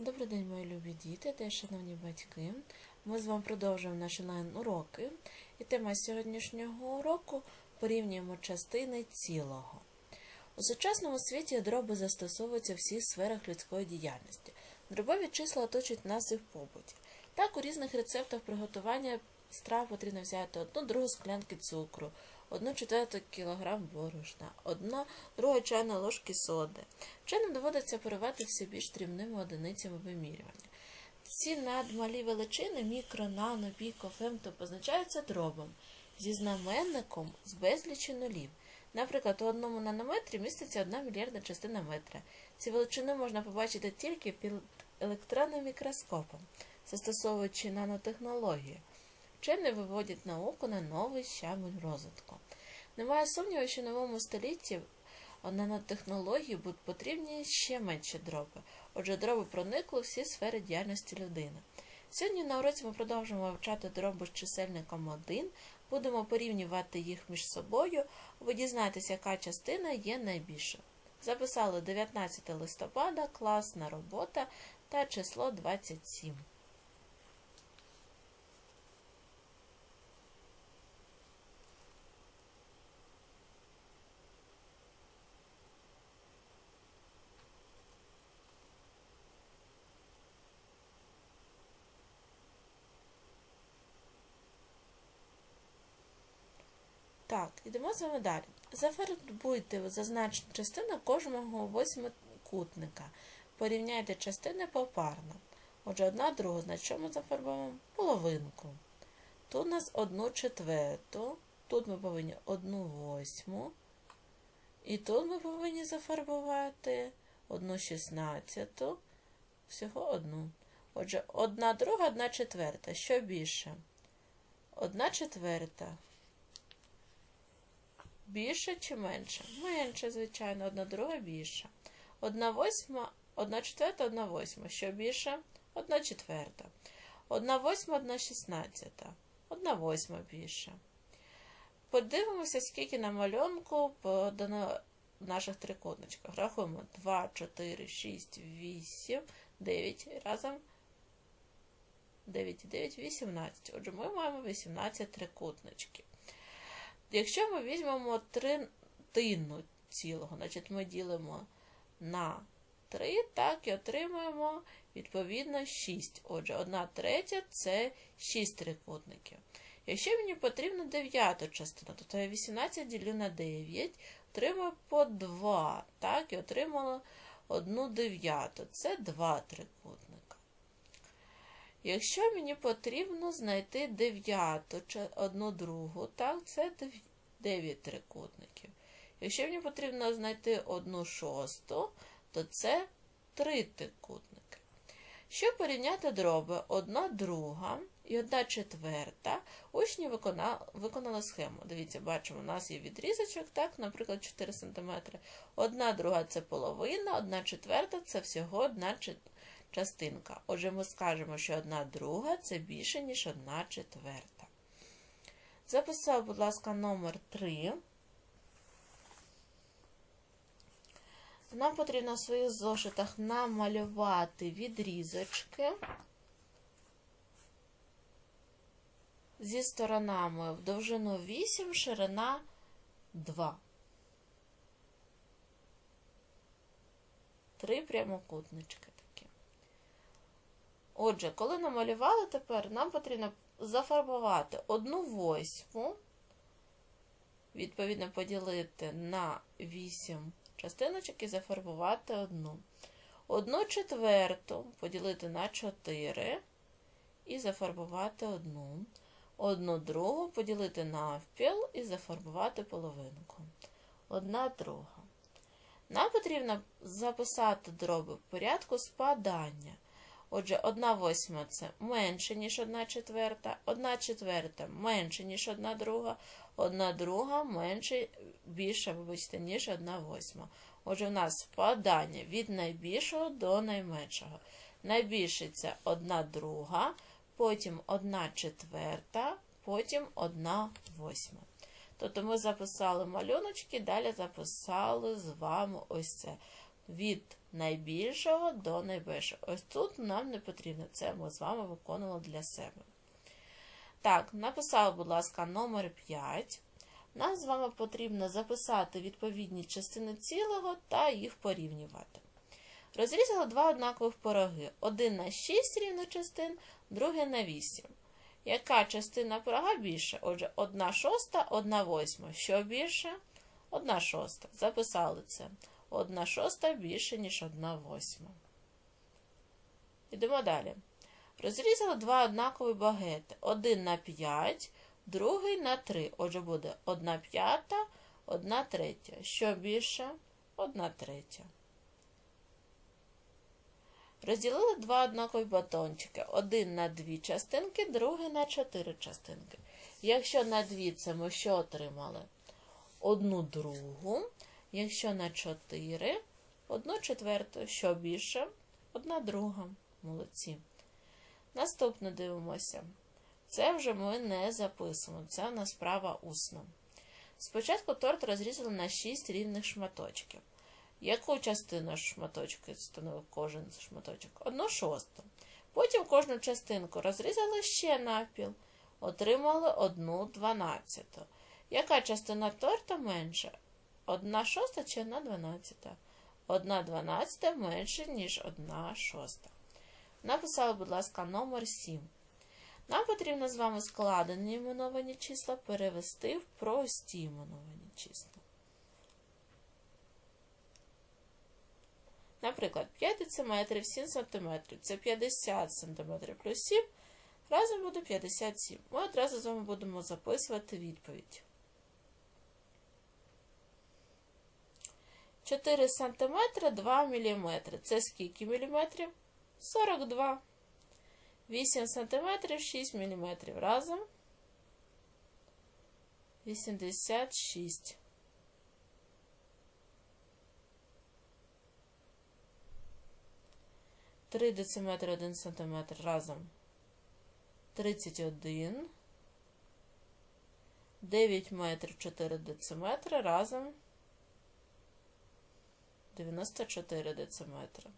Добрий день, мої любі діти та шановні батьки. Ми з вами продовжуємо наші онлайн-уроки. І тема сьогоднішнього уроку порівнюємо частини цілого. У сучасному світі дроби застосовуються в всіх сферах людської діяльності. Дробові числа оточують нас і в побуті. Так, у різних рецептах приготування страв потрібно взяти одну другу склянки цукру, одну четверту кілограм борошна, одну другу чайної ложки соди. Вченим доводиться поривати все більш дрібними одиницями вимірювання. Ці надмалі величини мікро, нано, піко, фемто позначаються дробом зі знаменником з безлічі нулів. Наприклад, у одному нанометрі міститься одна мільярдна частина метра. Ці величини можна побачити тільки під електронним мікроскопом, застосовуючи нанотехнологію. Вчені виводять науку на новий щабель розвитку. Немає сумніву, що в новому столітті нанотехнології будуть потрібні ще менші дроби. Отже, дроби проникли всі сфери діяльності людини. Сьогодні на уроці ми продовжуємо вивчати дроби з чисельником 1, будемо порівнювати їх між собою. Ви дізнаєтесь, яка частина є найбільша. Записали 19 листопада, класна робота та число 27. Так, йдемо з вами далі. Зафарбуйте зазначені частини кожного восьмикутника. Порівняйте частини попарно. Отже, одна друга, значить, що ми зафарбуємо? Половинку. Тут у нас одну четверту, тут ми повинні одну восьму. І тут ми повинні зафарбувати одну шістнадцяту, всього одну. Отже, одна друга, одна четверта. Що більше? Одна четверта. Більше чи менше? Менше, звичайно, одна друга більша. Одна восьма, одна четверта, одна восьма. Що більше? Одна четверта. Одна восьма, одна шістнадцята. Одна восьма більше. Подивимося, скільки на малюнку подано в наших трикутничках. Рахуємо 2, 4, 6, 8, 9. Разом 9 і 9, 18. Отже, ми маємо 18 трикутничків. Якщо ми візьмемо третину цілого, значить ми ділимо на 3, так і отримаємо відповідно 6. Отже, 1 третя це 6 трикутників. Якщо мені потрібна дев'ята частина, то я 18 ділю на 9, отримую по 2, так, і отримала 1 дев'яту. Це 2 трикутника. Якщо мені потрібно знайти дев'яту, одну другу, так, це 9 трикутників. Якщо мені потрібно знайти одну шосту, то це 3 трикутники. Щоб порівняти дроби одна друга і одна четверта, учні виконали, виконали схему. Дивіться, бачимо, у нас є відрізочок, так, наприклад, 4 см. Одна друга це половина, одна четверта це всього одна частинка. Отже, ми скажемо, що одна друга це більше, ніж одна четверта. Записав, будь ласка, номер 3. Нам потрібно в своїх зошитах намалювати відрізочки зі сторонами в довжину 8, ширина 2. Три прямокутнички. Отже, коли намалювали тепер, нам потрібно зафарбувати одну восьму, відповідно, поділити на 8 частиночок і зафарбувати одну. Одну четверту поділити на 4 і зафарбувати одну. Одну другу поділити навпіл і зафарбувати половинку. Одна друга. Нам потрібно записати дроби в порядку спадання. Отже, 1 восьма це менше, ніж 1 четверта, 1 четверта менше, ніж 1 друга, 1 друга менше, більше, вибачте, ніж 1 восьма. Отже, у нас спадання від найбільшого до найменшого. Найбільше це 1 друга, потім 1 четверта, потім 1 восьма. Тобто ми записали малюночки, далі записали з вами ось це. Від найбільшого до найбільшого. Ось тут нам не потрібно. Це ми з вами виконували для себе. Так, написали, будь ласка, номер 5. Нам з вами потрібно записати відповідні частини цілого та їх порівнювати. Розрізали два однакових пироги. Один на 6 рівних частин, другий на 8. Яка частина пирога більше? Отже, 1 шоста, 1 восьма. Що більше? 1 шоста. Записали це. 1 шоста більше, ніж 1 восьма. Йдемо далі. Розрізали два однакові багети. Один на 5, другий на 3. Отже, буде 1 п'ята, 1 третя. Що більше? 1 третя. Розділили два однакові батончики. Один на дві частинки, другий на чотири частинки. Якщо на дві це ми що отримали? Одну другу. Якщо на чотири, одну четверту. Що більше? Одна друга. Молодці. Наступне дивимося. Це вже ми не записуємо. Це у нас справа усна. Спочатку торт розрізали на 6 рівних шматочків. Яку частину шматочки становив кожен шматочок? Одну шосту. Потім кожну частинку розрізали ще навпіл. Отримали одну дванадцяту. Яка частина торта менша? Одна шоста чи одна дванадцята? Одна дванадцята менше, ніж одна шоста. Написали, будь ласка, номер 7. Нам потрібно з вами складені іменовані числа перевести в прості іменовані числа. Наприклад, 5 дециметрів 7 см. Це 50 см плюс 7. Разом буде 57. Ми одразу з вами будемо записувати відповідь. 4 см 2 мм. Це скільки міліметрів? 42. 8 см 6 мм. Разом 86. Три дециметри 1 сантиметр разом 31. 9 метрів 4 дециметри разом 94 дециметри.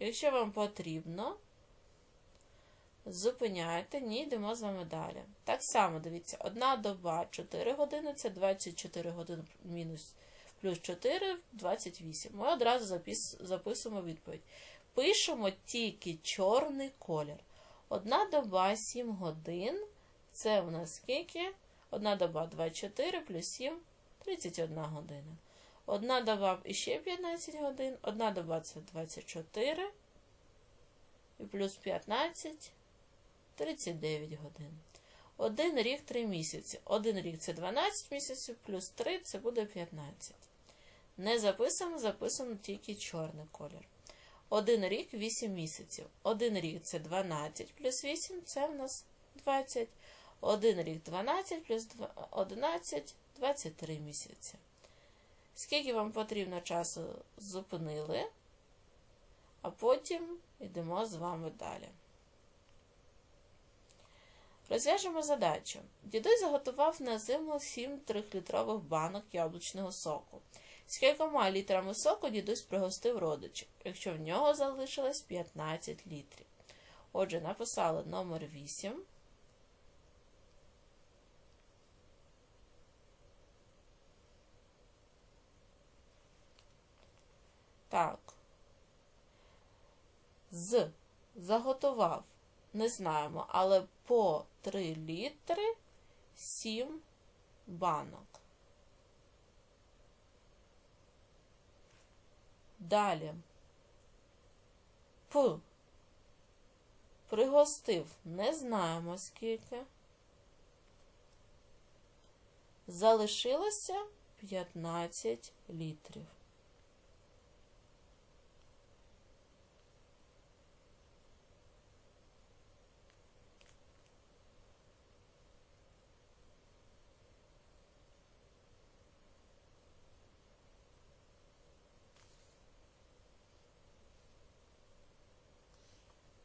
Якщо вам потрібно, зупиняйте, ні, йдемо з вами далі. Так само, дивіться, одна доба 4 години це 24 години мінус плюс 4 28. Ми одразу запис, записуємо відповідь. Пишемо тільки чорний колір. Одна доба 7 годин. Це у нас скільки? Одна доба 24 плюс 7 31 година. Одна доба ще 15 годин, одна доба це 24 і плюс 15 39 годин. Один рік 3 місяці. Один рік це 12 місяців, плюс 3 це буде 15. Не записуємо, записуємо тільки чорний колір. Один рік 8 місяців. Один рік це 12 плюс 8 це в нас 20. Один рік 12 плюс 11 23 місяці. Скільки вам потрібно часу зупинили, а потім йдемо з вами далі. Розв'яжемо задачу. Дідусь заготував на зиму 7 трьохлітрових банок яблучного соку. Скількома літрами соку дідусь пригостив родичів, якщо в нього залишилось 15 літрів. Отже, написали номер 8. Так. З заготував. Не знаємо, але по 3 літри 7 банок. Далі. П. Пригостив. Не знаємо скільки. Залишилося 15 літрів.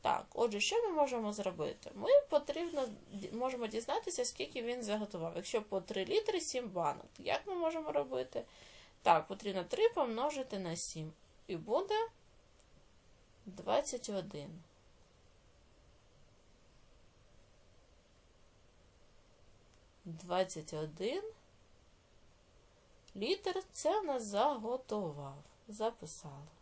Так, отже, що ми можемо зробити? Ми потрібно можемо дізнатися, скільки він заготував. Якщо по 3 літри 7 банок. Як ми можемо робити? Так, потрібно 3 помножити на 7. І буде 21. Двадцять один літр це в нас заготував. Записали.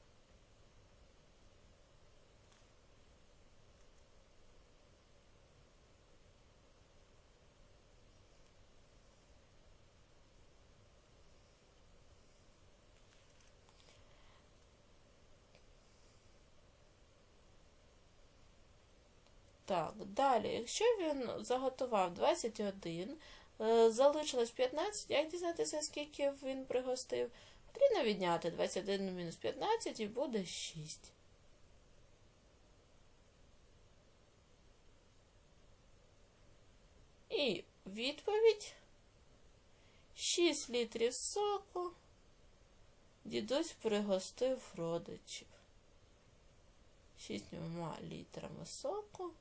Так, далі, якщо він заготував 21, е, залишилось 15, як дізнатися, скільки він пригостив? Потрібно відняти 21 мінус 15 і буде 6. І відповідь 6 літрів соку дідусь пригостив родичів. 6 літрами соку.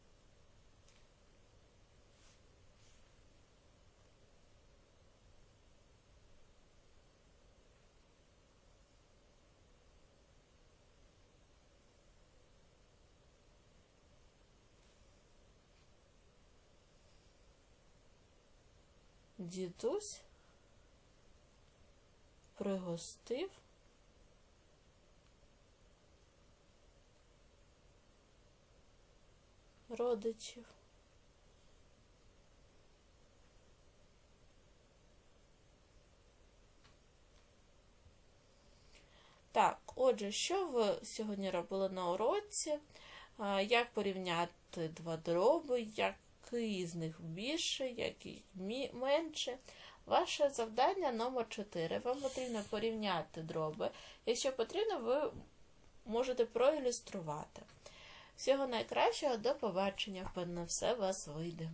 Дідусь пригостив родичів. Так, отже, що ви сьогодні робили на уроці? Як порівняти два дроби, який з них більше, який менше? Ваше завдання номер 4. Вам потрібно порівняти дроби. Якщо потрібно, ви можете проілюструвати. Всього найкращого, до побачення. Певно, все у вас вийде.